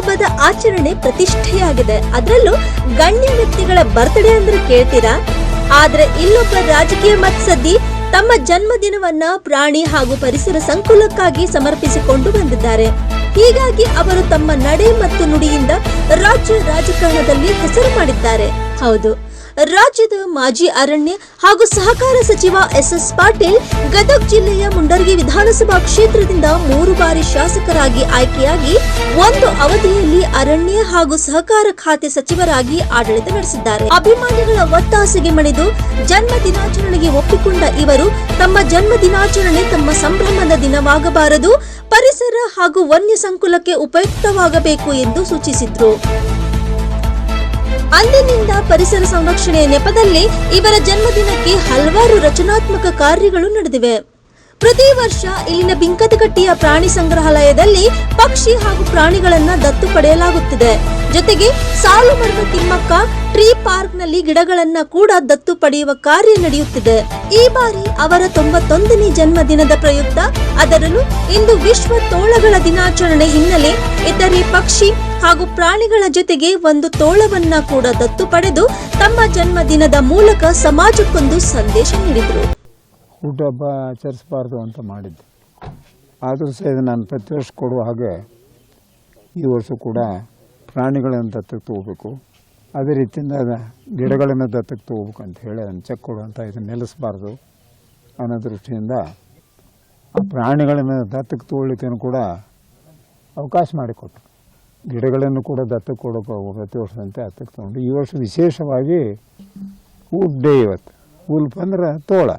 ಹುಟ್ಟುಹಬ್ಬದ ಆಚರಣೆ ಪ್ರತಿಷ್ಠೆಯಾಗಿದೆ. ಅದರಲ್ಲೂ ಗಣ್ಯ ವ್ಯಕ್ತಿಗಳ ಬರ್ತ್ಡೇ ಅಂದ್ರೆ ಕೇಳ್ತೀರಾ? ಆದ್ರೆ ಇಲ್ಲೊಬ್ಬ ರಾಜಕೀಯ ಮತ್ಸದ್ದಿ ತಮ್ಮ ಜನ್ಮದಿನವನ್ನ ಪ್ರಾಣಿ ಹಾಗೂ ಪರಿಸರ ಸಂಕುಲಕ್ಕಾಗಿ ಸಮರ್ಪಿಸಿಕೊಂಡು ಬಂದಿದ್ದಾರೆ. ಹೀಗಾಗಿ ಅವರು ತಮ್ಮ ನಡೆ ಮತ್ತು ನುಡಿಯಿಂದ ರಾಜ್ಯ ರಾಜಕಾರಣದಲ್ಲಿ ಹೆಸರು ಮಾಡಿದ್ದಾರೆ. ಹೌದು. ರಾಜ್ಯದ ಮಾಜಿ ಅರಣ್ಯ ಹಾಗೂ ಸಹಕಾರ ಸಚಿವ ಎಸ್ ಪಾಟೀಲ್ ಗದಗ ಜಿಲ್ಲೆಯ ಮುಂಡರ್ಗಿ ವಿಧಾನಸಭಾ ಕ್ಷೇತ್ರದಿಂದ ಮೂರು ಬಾರಿ ಶಾಸಕರಾಗಿ ಆಯ್ಕೆಯಾಗಿ ಒಂದು ಅವಧಿಯಲ್ಲಿ ಅರಣ್ಯ ಹಾಗೂ ಸಹಕಾರ ಖಾತೆ ಸಚಿವರಾಗಿ ಆಡಳಿತ ನಡೆಸಿದ್ದಾರೆ. ಅಭಿಮಾನಿಗಳ ಒತ್ತಾಸೆಗೆ ಮಣಿದು ಜನ್ಮ ದಿನಾಚರಣೆಗೆ ಒಪ್ಪಿಕೊಂಡ ಇವರು ತಮ್ಮ ಜನ್ಮ ದಿನಾಚರಣೆ ತಮ್ಮ ಸಂಭ್ರಮದ ದಿನವಾಗಬಾರದು, ಪರಿಸರ ಹಾಗೂ ವನ್ಯ ಸಂಕುಲಕ್ಕೆ ಉಪಯುಕ್ತವಾಗಬೇಕು ಎಂದು ಸೂಚಿಸಿದ್ರು. ಅಂದಿನಿಂದ ಪರಿಸರ ಸಂರಕ್ಷಣೆಯ ನೆಪದಲ್ಲಿ ಇವರ ಜನ್ಮದಿನಕ್ಕೆ ಹಲವಾರು ರಚನಾತ್ಮಕ ಕಾರ್ಯಗಳು ನಡೆದಿವೆ. ಪ್ರತಿ ವರ್ಷ ಇಲ್ಲಿನ ಬಿಂಕದಕಟ್ಟಿಯ ಪ್ರಾಣಿ ಸಂಗ್ರಹಾಲಯದಲ್ಲಿ ಪಕ್ಷಿ ಹಾಗೂ ಪ್ರಾಣಿಗಳನ್ನ ದತ್ತು ಪಡೆಯಲಾಗುತ್ತಿದೆ. ಜೊತೆಗೆ ಸಾಲು ಮರದ ತಿಮ್ಮಕ್ಕ ಟ್ರೀ ಪಾರ್ಕ್ನಲ್ಲಿ ಗಿಡಗಳನ್ನ ಕೂಡ ದತ್ತು ಪಡೆಯುವ ಕಾರ್ಯ ನಡೆಯುತ್ತಿದೆ. ಈ ಬಾರಿ ಅವರ ತೊಂಬತ್ತೊಂದನೇ ಜನ್ಮದಿನದ ಪ್ರಯುಕ್ತ ಅದರಲ್ಲೂ ಇಂದು ವಿಶ್ವ ತೋಳಗಳ ದಿನಾಚರಣೆ ಹಿನ್ನೆಲೆ ಇತರೆ ಪಕ್ಷಿ ಹಾಗೂ ಪ್ರಾಣಿಗಳ ಜೊತೆಗೆ ಒಂದು ತೋಳವನ್ನ ಕೂಡ ದತ್ತು ಪಡೆದು ತಮ್ಮ ಜನ್ಮದಿನದ ಮೂಲಕ ಸಮಾಜಕ್ಕೊಂದು ಸಂದೇಶ ನೀಡಿದರು. ಹುಟ್ಟುಹಬ್ಬ ಆಚರಿಸಬಾರ್ದು ಅಂತ ಮಾಡಿದ್ದೆ. ಆದರೂ ಸಹ ಇದು ನಾನು ಪ್ರತಿ ವರ್ಷ ಕೊಡುವ ಹಾಗೆ ಈ ವರ್ಷ ಕೂಡ ಪ್ರಾಣಿಗಳನ್ನು ದತ್ತಕ್ಕೆ ತಗೋಬೇಕು. ಅದೇ ರೀತಿಯಿಂದ ಗಿಡಗಳನ್ನು ದತ್ತಕ್ಕೆ ತಗೋಬೇಕು ಅಂತ ಹೇಳಿ ಅದನ್ನು ಚೆಕ್ ಕೊಡುವಂಥ ಇದನ್ನು ನಿಲ್ಲಿಸಬಾರ್ದು ಅನ್ನೋ ದೃಷ್ಟಿಯಿಂದ ಆ ಪ್ರಾಣಿಗಳನ್ನು ದತ್ತಕ್ಕೆ ತಗೊಳ್ಳಿಕ್ಕೇನು ಕೂಡ ಅವಕಾಶ ಮಾಡಿಕೊಟ್ರು. ಗಿಡಗಳನ್ನು ಕೂಡ ದತ್ತಕ್ಕೆ ಕೊಡೋಕೆ ಪ್ರತಿ ವರ್ಷದಂತೆ ದತ್ತಕ್ಕೆ ತೊಗೊಂಡು ಈ ವರ್ಷ ವಿಶೇಷವಾಗಿ ಊಟ್ ಡೇ ಇವತ್ತು. ಉಲ್ಪ್ ಅಂದ್ರೆ ತೋಳ.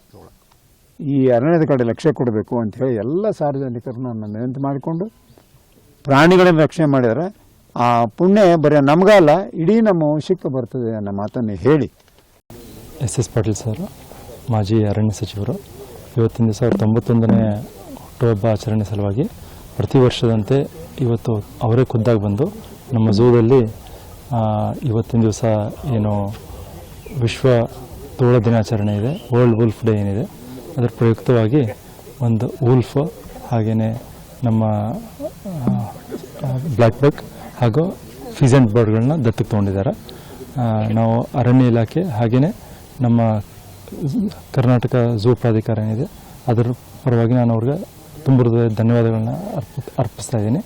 ಈ ಅರಣ್ಯದ ಕಡೆ ಲಕ್ಷ್ಯ ಕೊಡಬೇಕು ಅಂತ ಹೇಳಿ ಎಲ್ಲ ಸಾರ್ವಜನಿಕರನ್ನು ನೆನಪು ಮಾಡಿಕೊಂಡು ಪ್ರಾಣಿಗಳನ್ನು ರಕ್ಷಣೆ ಮಾಡಿದರೆ ಆ ಪುಣ್ಯ ಬರೀ ನಮಗಲ್ಲ ಇಡೀ ನಮ್ಮ ವಂಶಕ್ಕೆ ಬರ್ತದೆ ಅನ್ನೋ ಮಾತನ್ನು ಹೇಳಿ. ಎಸ್ ಎಸ್ ಪಾಟೀಲ್ ಸರ್, ಮಾಜಿ ಅರಣ್ಯ ಸಚಿವರು, ಇವತ್ತಿನ ದಿವಸ ತೊಂಬತ್ತೊಂದನೇ ಹುಟ್ಟುಹಬ್ಬ ಆಚರಣೆ ಸಲುವಾಗಿ ಪ್ರತಿ ವರ್ಷದಂತೆ ಇವತ್ತು ಅವರೇ ಖುದ್ದಾಗಿ ಬಂದು ನಮ್ಮ ಝೂದಲ್ಲಿ ಇವತ್ತಿನ ದಿವಸ ಏನು ವಿಶ್ವ ತೋಳ ದಿನಾಚರಣೆ ಇದೆ ವರ್ಲ್ಡ್ ವುಲ್ಫ್ ಡೇ ಏನಿದೆ. ಅದರ ಪ್ರಯುಕ್ತವಾಗಿ ಒಂದು ಊಲ್ಫ್ ಹಾಗೆಯೇ ನಮ್ಮ ಬ್ಲ್ಯಾಕ್ ಬಕ್ ಹಾಗೂ ಫಿಸೆಂಟ್ ಬರ್ಡ್ಗಳನ್ನ ದತ್ತಕ್ಕೆ ತೊಗೊಂಡಿದ್ದಾರೆ. ನಾವು ಅರಣ್ಯ ಇಲಾಖೆ ಹಾಗೆಯೇ ನಮ್ಮ ಕರ್ನಾಟಕ ಝೂ ಪ್ರಾಧಿಕಾರ ಏನಿದೆ, ಅದರ ಪರವಾಗಿ ನಾನು ಅವ್ರಿಗೆ ತುಂಬ ಧನ್ಯವಾದಗಳನ್ನ ಅರ್ಪ, ಅರ್ಪಿಸ್ತಾ ಇದ್ದೀನಿ.